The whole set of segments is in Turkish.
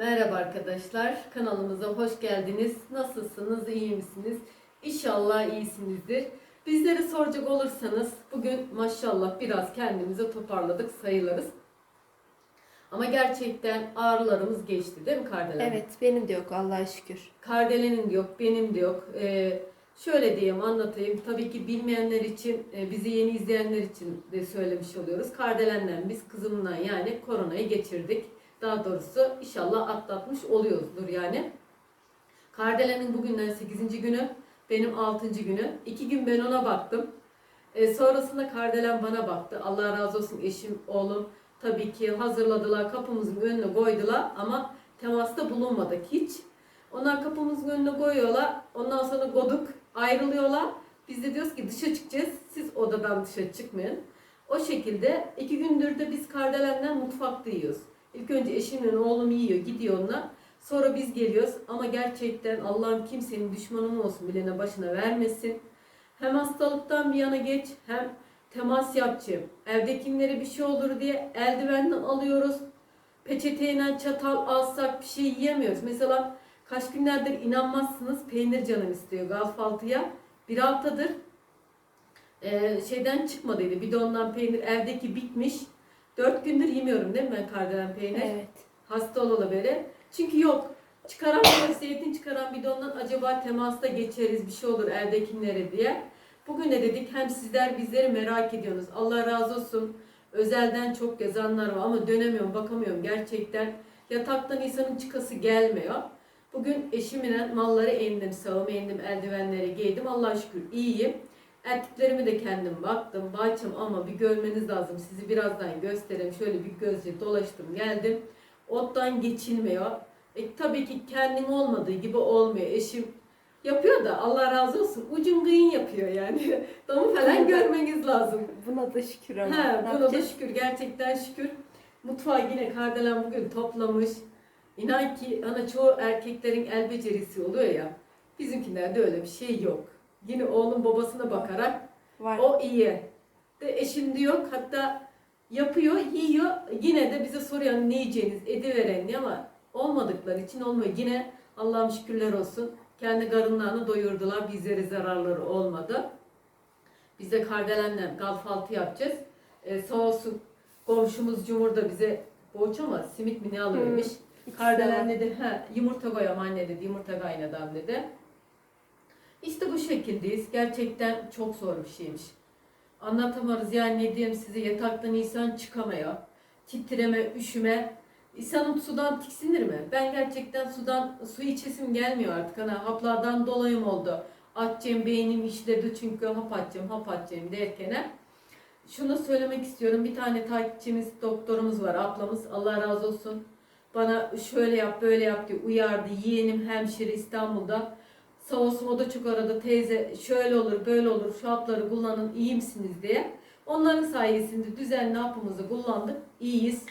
Merhaba arkadaşlar, kanalımıza hoş geldiniz. Nasılsınız, iyi misiniz? İnşallah iyisinizdir. Bizleri soracak olursanız bugün maşallah biraz kendimizi toparladık sayılırız. Ama gerçekten ağrılarımız geçti değil mi Kardelen? Evet benim de yok Allah'a şükür. Kardelenin de yok, benim de yok. Ee, şöyle diyeyim, anlatayım. Tabii ki bilmeyenler için, e, bizi yeni izleyenler için de söylemiş oluyoruz. Kardelen'den biz kızımla yani koronayı geçirdik. Daha doğrusu inşallah atlatmış oluyoruzdur yani. Kardelen'in bugünden 8. günü, benim 6. günü. 2 gün ben ona baktım. E, sonrasında Kardelen bana baktı. Allah razı olsun eşim, oğlum. Tabii ki hazırladılar, kapımızın önüne koydular ama temasta bulunmadık hiç. Onlar kapımızın önüne koyuyorlar. Ondan sonra koduk ayrılıyorlar. Biz de diyoruz ki dışa çıkacağız. Siz odadan dışa çıkmayın. O şekilde iki gündür de biz kardelenler mutfakta yiyoruz. İlk önce eşimle oğlum yiyor, gidiyor onunla. Sonra biz geliyoruz ama gerçekten Allah'ım kimsenin düşmanı olsun bilene başına vermesin. Hem hastalıktan bir yana geç hem temas yapacağım. Evdekilere bir şey olur diye eldivenden alıyoruz. Peçeteyle çatal alsak bir şey yiyemiyoruz. Mesela kaç günlerdir inanmazsınız peynir canım istiyor galfaltıya. Bir haftadır e, şeyden çıkmadıydı. Bidondan peynir evdeki bitmiş. Dört gündür yemiyorum değil mi ben kardelen peynir? Evet. Hasta olalı beri. Çünkü yok. Çıkaran bir zeytin çıkaran bidondan acaba temasta geçeriz bir şey olur evdekilere diye. Bugün de dedik hem sizler bizleri merak ediyorsunuz. Allah razı olsun. Özelden çok yazanlar var ama dönemiyorum bakamıyorum gerçekten. Yataktan insanın çıkası gelmiyor. Bugün eşimle malları indim, sağımı indim, eldivenleri giydim. Allah'a şükür iyiyim. Erkeklerime de kendim baktım, bahçem ama bir görmeniz lazım. Sizi birazdan göstereyim. Şöyle bir gözle dolaştım geldim. Ottan geçilmiyor. E, tabii ki kendim olmadığı gibi olmuyor. Eşim yapıyor da Allah razı olsun. Ucun kıyın yapıyor yani. Damı falan görmeniz lazım. Buna da şükür ama. He, buna da şükür. Gerçekten şükür. Mutfağı yine Kardelen bugün toplamış. İnan ki ana çoğu erkeklerin el becerisi oluyor ya. Bizimkilerde öyle bir şey yok. Yine oğlum babasına bakarak Var. o iyi. De eşim diyor hatta yapıyor, yiyor. Yine de bize soruyor ne yiyeceğiniz, ediveren diye ama olmadıkları için olmuyor. Yine Allah'ım şükürler olsun. Kendi karınlarını doyurdular. Bizlere zararları olmadı. Biz de kardelenle galfaltı yapacağız. Ee, sağ olsun komşumuz Cumhur da bize poğaça ama simit mi ne alıyormuş. İkisi Kardelen de ha, yumurta koyam anne dedi, yumurta kaynadan dedi. İşte bu şekildeyiz. Gerçekten çok zor bir şeymiş. Anlatamıyoruz yani ne diyeyim size yataktan insan çıkamıyor. Titreme, üşüme. İnsanın sudan tiksinir mi? Ben gerçekten sudan su içesim gelmiyor artık. Hani haplardan dolayım oldu. Atacağım beynim işledi çünkü hap atacağım, hap atacağım derken. Şunu söylemek istiyorum. Bir tane takipçimiz, doktorumuz var, ablamız. Allah razı olsun. Bana şöyle yap, böyle yap diye uyardı. Yeğenim hemşire İstanbul'da. Sağ o da çok aradı. Teyze şöyle olur, böyle olur, şu hapları kullanın, iyi misiniz diye. Onların sayesinde düzenli hapımızı kullandık, iyiyiz.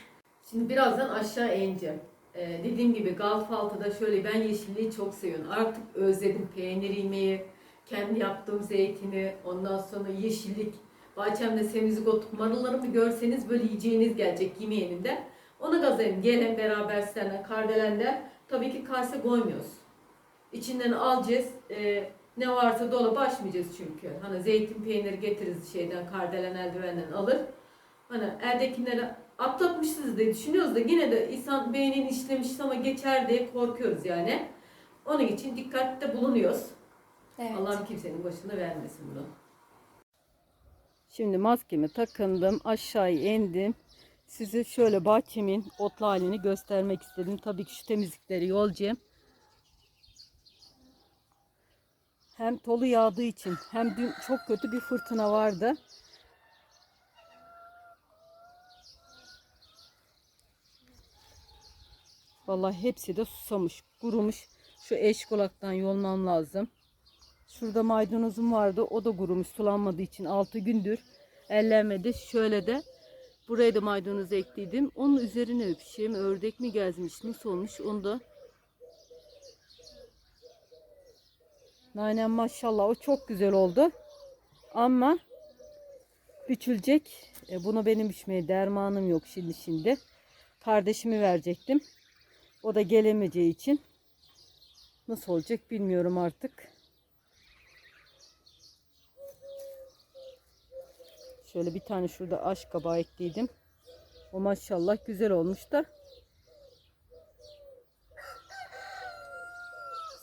Şimdi birazdan aşağı ineceğim. Ee, dediğim gibi Galfaltı'da şöyle ben yeşilliği çok seviyorum. Artık özledim peynir yemeği, kendi yaptığım zeytini, ondan sonra yeşillik. Bahçemde semizlik otuk marullarımı görseniz böyle yiyeceğiniz gelecek yemeğinde. Ona gazayım. Gelin beraber seninle kardelende. Tabii ki kase koymuyoruz. İçinden alacağız. Ee, ne varsa dolaba açmayacağız çünkü. Hani zeytin peyniri getiririz şeyden kardelen eldivenden alır. Hani eldekileri atlatmışız diye düşünüyoruz da yine de insan beynini işlemiş ama geçer diye korkuyoruz yani. Onun için dikkatli bulunuyoruz. Evet. Allah'ım kimsenin başına vermesin bunu. Şimdi maskemi takındım, aşağıya indim. Size şöyle bahçemin otlu halini göstermek istedim. Tabii ki şu temizlikleri yolcayım. Hem tolu yağdığı için hem dün çok kötü bir fırtına vardı. Vallahi hepsi de susamış, kurumuş. Şu eşkolaktan yolmam lazım. Şurada maydanozum vardı. O da kurumuş sulanmadığı için 6 gündür ellenmedi. Şöyle de buraya da maydanoz ekliydim. Onun üzerine bir ördek mi gezmiş nasıl olmuş onu da Nanem maşallah o çok güzel oldu. Ama biçilecek. E, bunu benim biçmeye dermanım yok şimdi şimdi. Kardeşimi verecektim. O da gelemeyeceği için nasıl olacak bilmiyorum artık. Şöyle bir tane şurada aş kabağı ekliydim. O maşallah güzel olmuş da.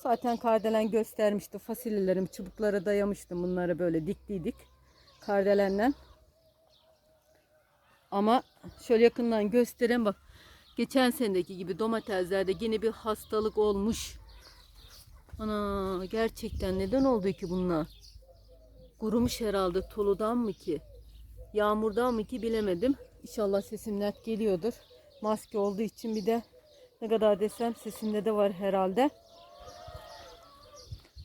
Zaten kardelen göstermişti. Fasulyelerim çubuklara dayamıştım. Bunları böyle diktiydik. Kardelenle. Ama şöyle yakından göstereyim bak. Geçen senedeki gibi domateslerde yine bir hastalık olmuş. Ana gerçekten neden oldu ki bunlar? Kurumuş herhalde toludan mı ki? Yağmurdan mı ki bilemedim. İnşallah sesim net geliyordur. Maske olduğu için bir de ne kadar desem sesimde de var herhalde.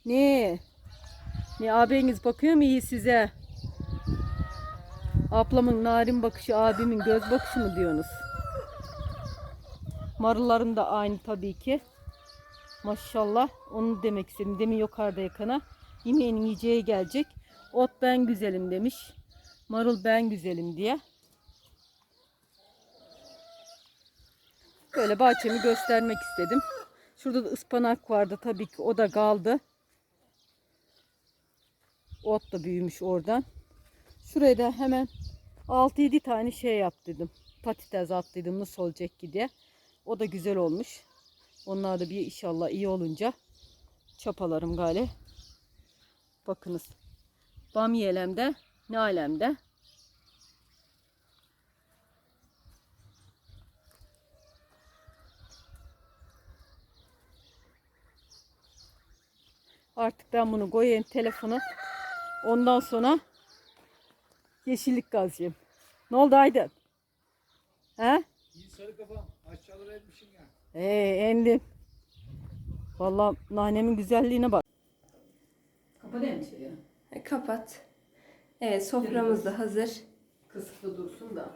Ne? Ne abiniz bakıyor mu iyi size? Ablamın narin bakışı, abimin göz bakışı mı diyorsunuz? Marullarım da aynı tabii ki. Maşallah onu demek istedim. Demin yukarıda yakana. Yemeğinin yiyeceği gelecek. Ot ben güzelim demiş. Marul ben güzelim diye. Böyle bahçemi göstermek istedim. Şurada da ıspanak vardı tabii ki o da kaldı. Ot da büyümüş oradan. Şuraya da hemen 6-7 tane şey yaptıydım. Patates attıydım nasıl olacak ki diye. O da güzel olmuş. Onlar da bir inşallah iyi olunca çapalarım gale. Bakınız. Bamyelemde ne alemde. Artık ben bunu koyayım telefonu. Ondan sonra yeşillik kazıyım. Ne oldu Aydın? He? İyi sarı kafam. Aşağılara etmişsin ya. Ee, endim. Vallahi nanemin güzelliğine bak. Kapatayım şeyi. E, Kapat. Evet soframız da hazır. Kısıklı dursun da.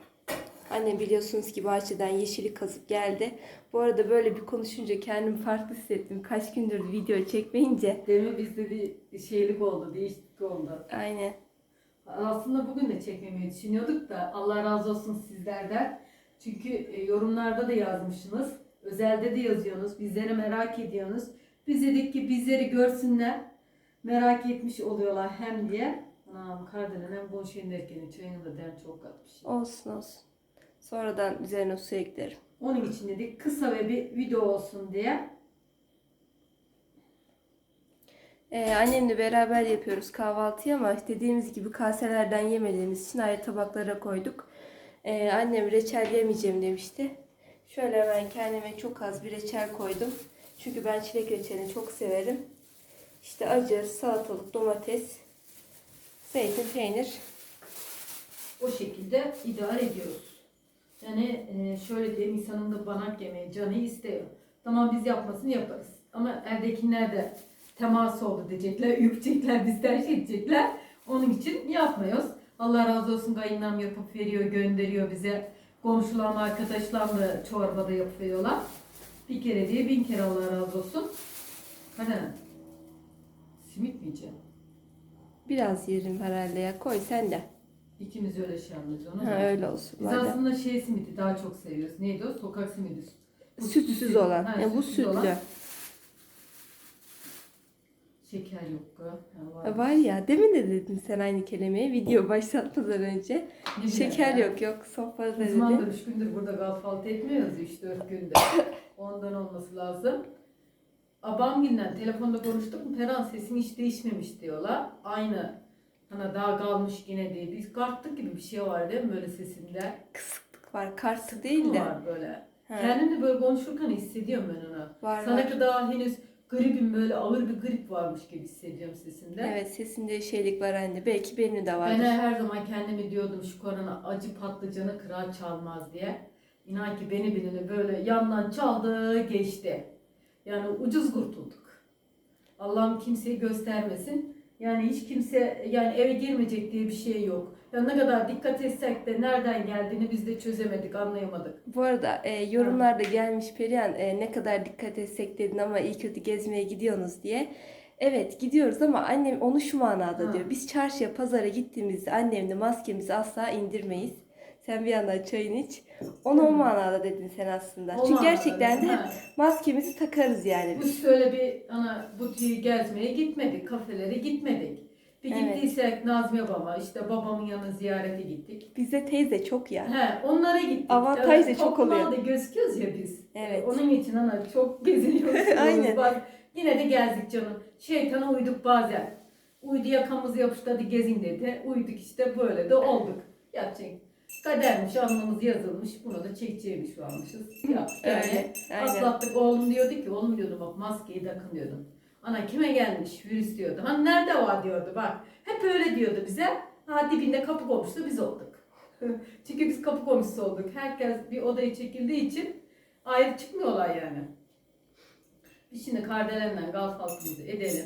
Annem biliyorsunuz ki bahçeden yeşillik kazıp geldi. Bu arada böyle bir konuşunca kendimi farklı hissettim. Kaç gündür video çekmeyince. Demin bizde bir şeylik oldu, oldu. Aynen. Aslında bugün de çekmemeyi düşünüyorduk da Allah razı olsun sizlerden. Çünkü e, yorumlarda da yazmışsınız. Özelde de yazıyorsunuz. Bizleri merak ediyorsunuz. Biz dedik ki bizleri görsünler. Merak etmiş oluyorlar hem diye. Anam kardelen hem boş derken çayını da den çok katmış. Olsun olsun. Sonradan üzerine su eklerim. Onun için dedik kısa ve bir video olsun diye. Ee, annemle beraber yapıyoruz kahvaltıyı ama dediğimiz gibi kaselerden yemediğimiz için ayrı tabaklara koyduk. Ee, annem reçel yemeyeceğim demişti. Şöyle hemen kendime çok az bir reçel koydum. Çünkü ben çilek reçelini çok severim. İşte acı, salatalık, domates, zeytin, peynir. O şekilde idare ediyoruz. Yani e, şöyle diyeyim insanın da banak yemeği canı istiyor. Tamam biz yapmasını yaparız. Ama evdekiler de temas oldu diyecekler, yükecekler, bizden şey diyecekler. Onun için yapmıyoruz. Allah razı olsun kayınlam yapıp veriyor, gönderiyor bize. Komşularım, arkadaşlarım da çorbada yapıp veriyorlar. Bir kere diye bin kere Allah razı olsun. Hadi. Simit mi yiyeceğim? Biraz yerim herhalde ya. Koy sen de. İkimiz öyle şey anlıyoruz. Ha, öyle olsun. Biz madem. aslında şey simidi daha çok seviyoruz. Neydi o? Sokak simidi. Bu Sütsüz sütlü. olan. Ha, Ya bu sütsüz olan. Şeker yok. var. Ha, Var ya demin de dedin sen aynı kelimeyi video başlatmadan önce. Ne Şeker ya. yok yok sofrada dedi. mandır 3 gündür burada kahvaltı etmiyoruz 3-4 günde. Ondan olması lazım. Abamgil'den telefonda konuştuk mu Peran sesin hiç değişmemiş diyorlar. Aynı. Hani daha kalmış yine diye. Biz karttık gibi bir şey var değil mi böyle sesimde? Kısıklık var. Kartı değil de. var böyle. Ha, Kendimde böyle konuşurken hissediyorum ben onu. var Sana var. kadar henüz gripim böyle ağır bir grip varmış gibi hissediyorum sesimde. Evet sesinde şeylik var anne. Belki benim de Ben vardır. her zaman kendime diyordum şu korona acı patlıcanı kırar çalmaz diye. İnan ki beni bileni böyle yandan çaldı geçti. Yani ucuz kurtulduk. Allah'ım kimseyi göstermesin. Yani hiç kimse yani eve girmeyecek diye bir şey yok. Ya ne kadar dikkat etsek de nereden geldiğini biz de çözemedik, anlayamadık. Bu arada e, yorumlarda gelmiş Perihan e, ne kadar dikkat etsek dedin ama iyi kötü gezmeye gidiyorsunuz diye. Evet gidiyoruz ama annem onu şu manada Ha. diyor. Biz çarşıya pazara gittiğimizde annemle maskemizi asla indirmeyiz. Sen bir yandan çayını iç. Onu o manada dedin sen aslında. O Çünkü manada gerçekten de dedim, hep ha. maskemizi takarız yani. Biz şöyle bir ana butiği gezmeye gitmedik, kafelere gitmedik. Bir Evet. gittiysek Nazmiye baba, işte babamın yanına ziyarete gittik. Bizde teyze çok ya. He, onlara gittik. Avantaj da çok oluyor. halde gözüküyoruz ya biz. Evet. Onun için ana çok geziniyoruz. Aynen. Bak, yine de gezdik canım. Şeytana uyduk bazen. Uydu yakamızı yapıştı hadi gezin dedi. Uyduk işte böyle de olduk. Yapacak. Kadermiş, alnımız yazılmış. Buna da çekeceğimiş varmışız. Yaptık yani. Aynen. Atlattık. Oğlum diyordu ki, oğlum diyordu bak maskeyi takın diyordum. Ana kime gelmiş virüs diyordu. Ha nerede var diyordu bak. Hep öyle diyordu bize. Ha dibinde kapı komşusu biz olduk. Çünkü biz kapı komşusu olduk. Herkes bir odaya çekildiği için ayrı çıkmıyorlar yani. Biz şimdi kardelenle galfaltımızı edelim.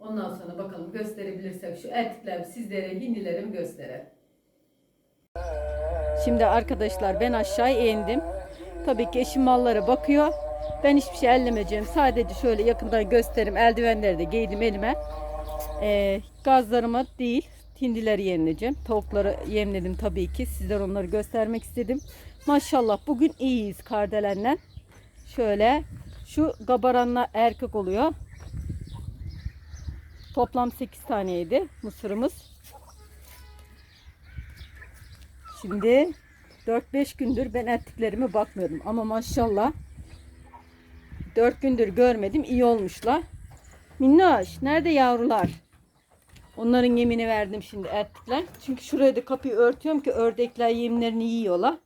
Ondan sonra bakalım gösterebilirsek şu erkekler sizlere hindilere mi gösterelim. Şimdi arkadaşlar ben aşağı indim. Tabii ki eşim mallara bakıyor. Ben hiçbir şey ellemeyeceğim. Sadece şöyle yakından göstereyim. Eldivenleri de giydim elime. Ee, gazlarıma değil hindileri yemleyeceğim. Tavukları yemledim tabii ki. Sizlere onları göstermek istedim. Maşallah bugün iyiyiz kardelenle. Şöyle şu gabaranla erkek oluyor. Toplam 8 taneydi mısırımız. Şimdi 4-5 gündür ben ettiklerime bakmıyordum ama maşallah 4 gündür görmedim iyi olmuşlar. Minnoş nerede yavrular? Onların yemini verdim şimdi ettikler. Çünkü şuraya da kapıyı örtüyorum ki ördekler yemlerini yiyorlar.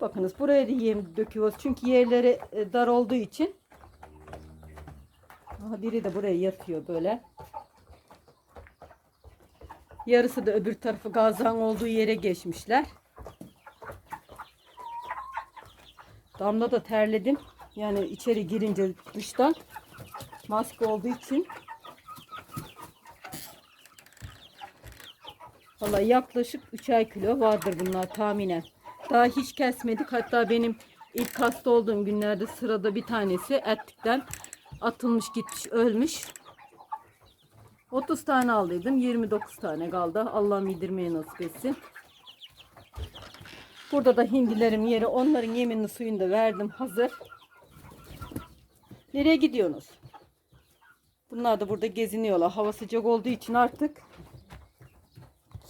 Bakınız buraya da yem döküyoruz. Çünkü yerleri e, dar olduğu için. Aha, biri de buraya yatıyor böyle. Yarısı da öbür tarafı gazdan olduğu yere geçmişler. Damda da terledim. Yani içeri girince dıştan maske olduğu için. Vallahi yaklaşık 3'er kilo vardır bunlar tahminen. Daha hiç kesmedik. Hatta benim ilk hasta olduğum günlerde sırada bir tanesi ettikten atılmış gitmiş ölmüş. 30 tane aldıydım. 29 tane kaldı. Allah'ım yedirmeye nasip etsin. Burada da hindilerim yeri. Onların yeminli suyunu da verdim. Hazır. Nereye gidiyorsunuz? Bunlar da burada geziniyorlar. Hava sıcak olduğu için artık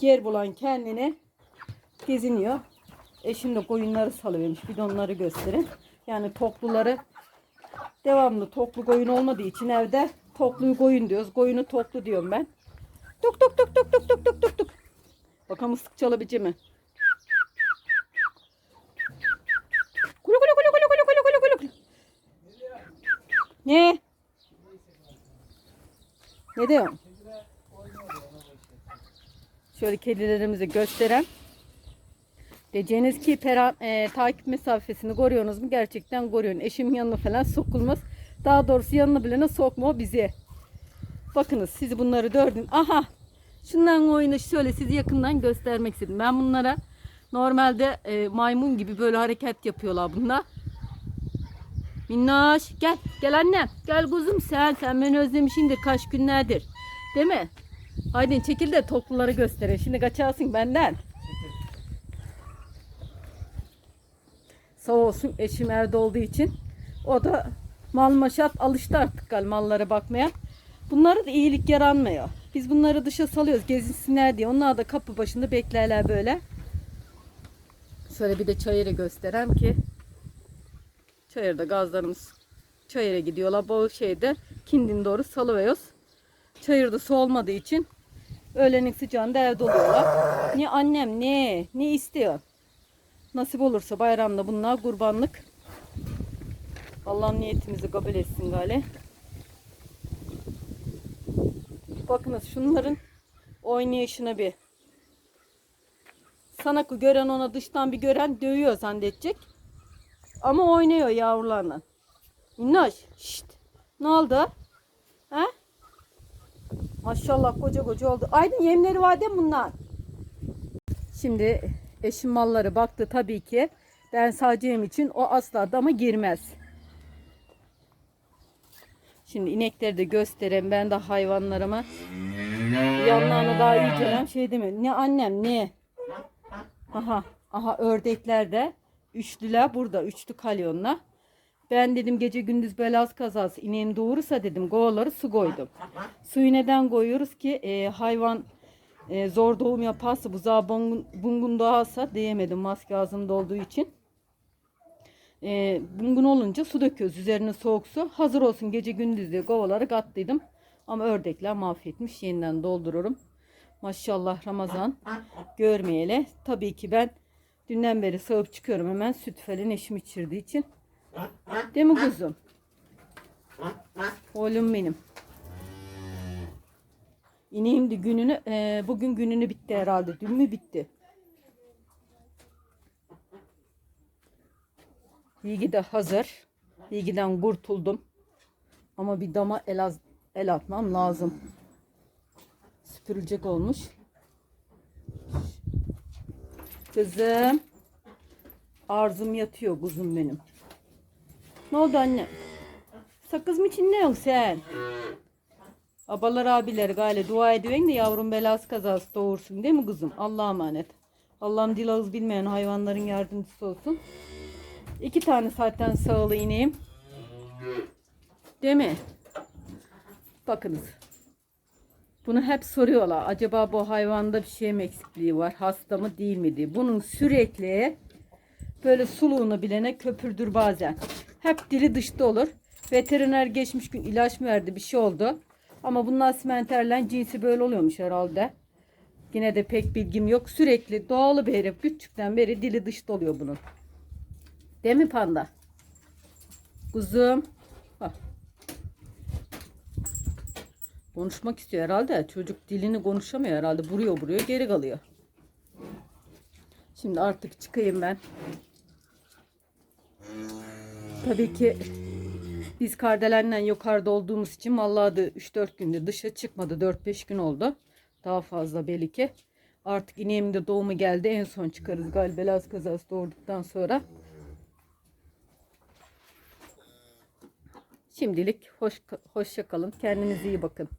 yer bulan kendine geziniyor. Eşim de koyunları salıvermiş. Bir de onları gösterin. Yani tokluları devamlı toklu koyun olmadığı için evde tokluyu koyun diyoruz. Koyunu toklu diyorum ben. Tuk tuk tuk tuk tuk tuk tuk tuk tuk. Bakalım ıslık çalabilecek mi? Kulu kulu kulu kulu kulu kulu kulu kulu. Ne? Ne diyorsun? Şöyle kedilerimizi gösteren. Diyeceğiniz ki pera, e, takip mesafesini koruyorsunuz mu? Gerçekten koruyorsun. Eşim yanına falan sokulmaz. Daha doğrusu yanına bilene sokma o bizi. Bakınız sizi bunları dördün. Aha şundan oyunu şöyle sizi yakından göstermek istedim. Ben bunlara normalde e, maymun gibi böyle hareket yapıyorlar bunlar. Minnoş gel gel annem gel kuzum sen sen beni özlemişindir kaç günlerdir değil mi? Haydi çekil de topluları gösterin şimdi kaçarsın benden. Sağ olsun eşim evde olduğu için o da mal maşat alıştı artık gal mallara bakmaya. Bunlara da iyilik yaranmıyor. Biz bunları dışa salıyoruz gezinsinler diye. Onlar da kapı başında beklerler böyle. Şöyle bir de çayırı gösterem ki Çayırda gazlarımız çayıra gidiyorlar. Bu şeyde kindin doğru salıveriyoruz. Çayırda su olmadığı için öğlenin sıcağında evde oluyorlar. Ne annem ne ne istiyor? Nasip olursa bayramda bunlar kurbanlık. Allah niyetimizi kabul etsin gale. Bakınız şunların oynayışına bir. Sanakı gören ona dıştan bir gören dövüyor zannedecek. Ama oynuyor yavrularla. Minnoş. Şşt. Ne oldu? He? Maşallah koca koca oldu. Aydın yemleri var değil bunlar? Şimdi eşim malları baktı tabii ki. Ben sadeceğim için o asla dama girmez. Şimdi inekleri de göstereyim. Ben de hayvanlarıma yanlarına daha iyice şey deme. Ne annem ne? Aha, aha ördekler de üçlüler burada. Üçlü kalyonla. Ben dedim gece gündüz belaz kazası ineğim doğurursa dedim kovaları su koydum. Suyu neden koyuyoruz ki e, hayvan e, zor doğum yaparsa buzağı bungun, bungun doğarsa diyemedim maske ağzımda olduğu için. E, bungun olunca su döküyoruz üzerine soğuk su. Hazır olsun gece gündüz diye kovaları kattıydım. Ama ördekler mahvetmiş. Yeniden doldururum. Maşallah Ramazan görmeyeli. Tabii ki ben dünden beri sağıp çıkıyorum hemen süt falan eşim içirdiği için. Değil mi kuzum? Oğlum benim. İneğim de gününü, e, bugün gününü bitti herhalde. Dün mü bitti? Bilgi de hazır. Bilgiden kurtuldum. Ama bir dama el, az, el atmam lazım. Süpürülecek olmuş. Kızım. Arzum yatıyor kuzum benim. Ne oldu anne? Sakız mı için ne yok sen? Abalar abiler gale dua ediyorsun de yavrum belası kazası doğursun değil mi kızım? Allah'a emanet. Allah'ım dil ağız bilmeyen hayvanların yardımcısı olsun. İki tane zaten sağlı ineğim. Değil mi? Bakınız. Bunu hep soruyorlar. Acaba bu hayvanda bir şey mi eksikliği var? Hasta mı değil mi diye. Bunun sürekli böyle suluğunu bilene köpürdür bazen. Hep dili dışta olur. Veteriner geçmiş gün ilaç mı verdi bir şey oldu. Ama bunlar simenterlen cinsi böyle oluyormuş herhalde. Yine de pek bilgim yok. Sürekli doğalı bir herif. Küçükten beri dili dışta oluyor bunun. Değil mi panda? Kuzum. Bak. Konuşmak istiyor herhalde. Çocuk dilini konuşamıyor herhalde. Vuruyor vuruyor geri kalıyor. Şimdi artık çıkayım ben. Tabii ki biz kardelenle yukarıda olduğumuz için vallahi de 3-4 gündür dışa çıkmadı. 4-5 gün oldu. Daha fazla belli ki. Artık ineğimin de doğumu geldi. En son çıkarız galiba Laz kazası doğurduktan sonra. Şimdilik hoş, hoşça kalın. Kendinize iyi bakın.